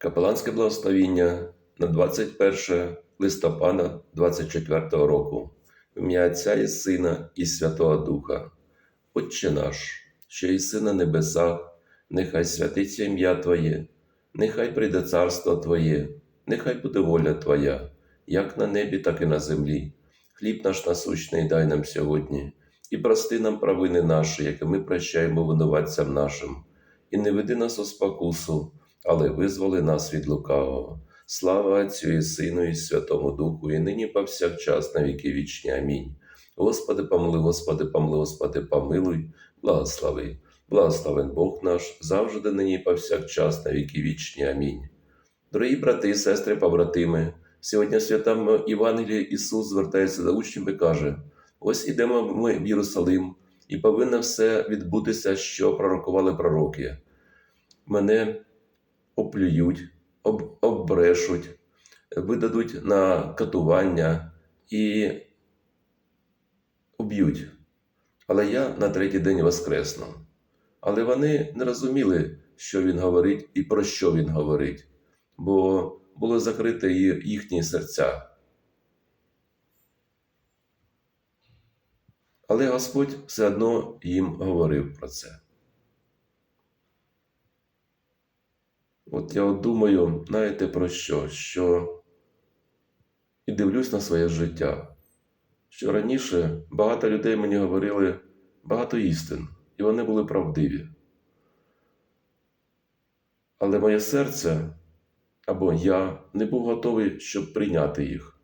Капеланське благословіння на 21 листопада 24 року. В ім'я Отця і Сина і Святого Духа. Отче наш, що єси на небесах, нехай святиться ім'я Твоє, нехай прийде царство Твоє, нехай буде воля Твоя, як на небі, так і на землі. Хліб наш насущний дай нам сьогодні, і прости нам провини наші, які ми прощаємо винуватцям нашим, і не веди нас у спокусу, але визволи нас від лукавого. Слава Отцю і Сину, і Святому Духу, і нині повсякчас на віки вічні. Амінь. Господи, помилуй, Господи, помилуй, Господи, помилуй, благослови. Благословен Бог наш, завжди нині повсякчас на віки вічні. Амінь. Дорогі брати і сестри, побратими, сьогодні в святому Євангелії Ісус звертається до учнів і каже: ось ідемо ми в Єрусалим, і повинно все відбутися, що пророкували пророки. Мене оплюють, об, оббрешуть, видадуть на катування і уб'ють. Але я на третій день воскресну. Але вони не розуміли, що він говорить і про що він говорить, бо було закрите їхні серця. Але Господь все одно їм говорив про це. От я от думаю, знаєте про що? Що і дивлюсь на своє життя. Що раніше багато людей мені говорили багато істин, і вони були правдиві. Але моє серце або я не був готовий, щоб прийняти їх.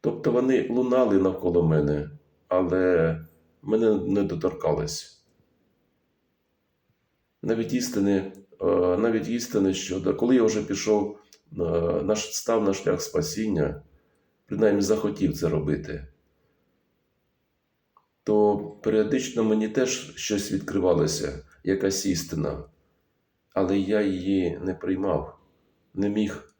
Тобто вони лунали навколо мене, але мене не доторкались. Навіть істини, е, навіть істини щодо, коли я вже пішов, е, на став на шлях спасіння, принаймні захотів це робити, то періодично мені теж щось відкривалося, якась істина, але я її не приймав, не міг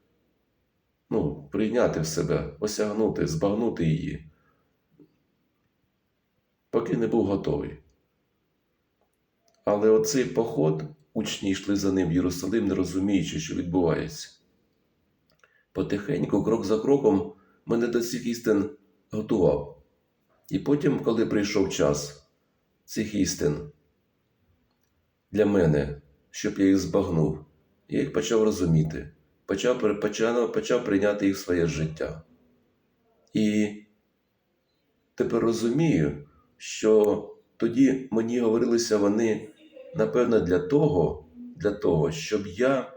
ну, прийняти в себе, осягнути, збагнути її, поки не був готовий. Але оцей поход, учні йшли за ним в Єрусалим, не розуміючи, що відбувається. Потихеньку, крок за кроком, мене до цих істин готував. І потім, коли прийшов час цих істин для мене, щоб я їх збагнув, я їх почав розуміти, почав, почав, почав прийняти їх в своє життя. І тепер розумію, що тоді мені говорилися вони, напевно, для того, для того, щоб я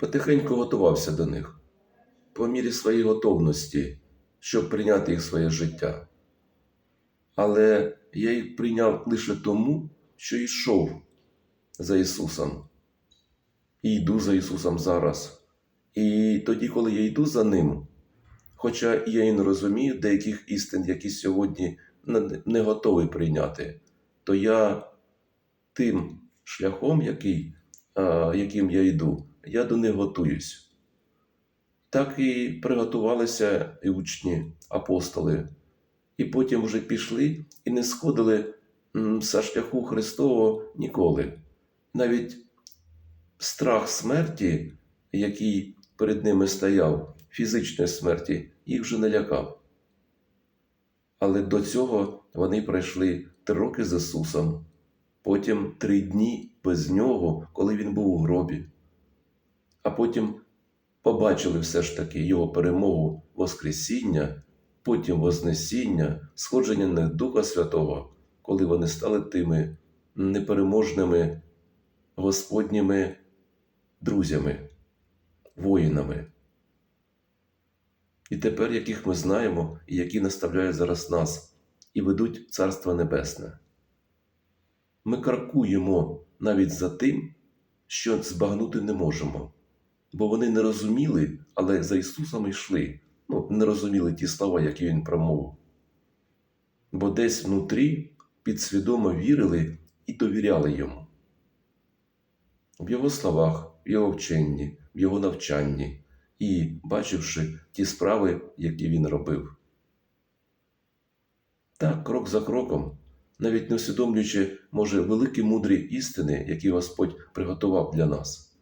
потихеньку готувався до них по мірі своєї готовності, щоб прийняти їх в своє життя. Але я їх прийняв лише тому, що йшов за Ісусом. І йду за Ісусом зараз. І тоді, коли я йду за Ним, хоча я і не розумію деяких істин, які сьогодні не- готовий прийняти, то я тим шляхом, який, яким я йду, я до них готуюсь. Так і приготувалися і учні, апостоли, і потім вже пішли і не сходили со шляху Христового ніколи. Навіть страх смерті, який перед ними стояв, фізичної смерті, їх вже не лякав. Але до цього вони пройшли три роки з Ісусом, потім три дні без Нього, коли Він був у гробі, а потім побачили все ж таки Його перемогу Воскресіння, потім Вознесіння, сходження на Духа Святого, коли вони стали тими непереможними Господніми друзями, воїнами. І тепер, яких ми знаємо, і які наставляють зараз нас, і ведуть Царство Небесне. Ми крокуємо навіть за тим, що збагнути не можемо, бо вони не розуміли, але за Ісусом йшли, ну, не розуміли ті слова, які Він промовив. Бо десь внутрі підсвідомо вірили і довіряли Йому. В Його словах, в Його вченні, в Його навчанні і бачивши ті справи, які він робив. Так, крок за кроком, навіть не усвідомлюючи, може, великі мудрі істини, які Господь приготував для нас.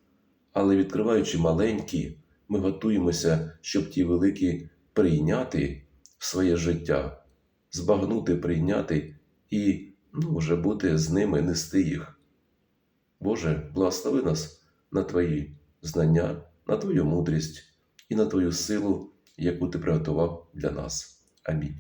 Але відкриваючи маленькі, ми готуємося, щоб ті великі прийняти в своє життя, збагнути, прийняти і ну, вже бути з ними, нести їх. Боже, благослови нас на Твої знання, на Твою мудрість і на Твою силу, яку Ти приготував для нас. Амінь.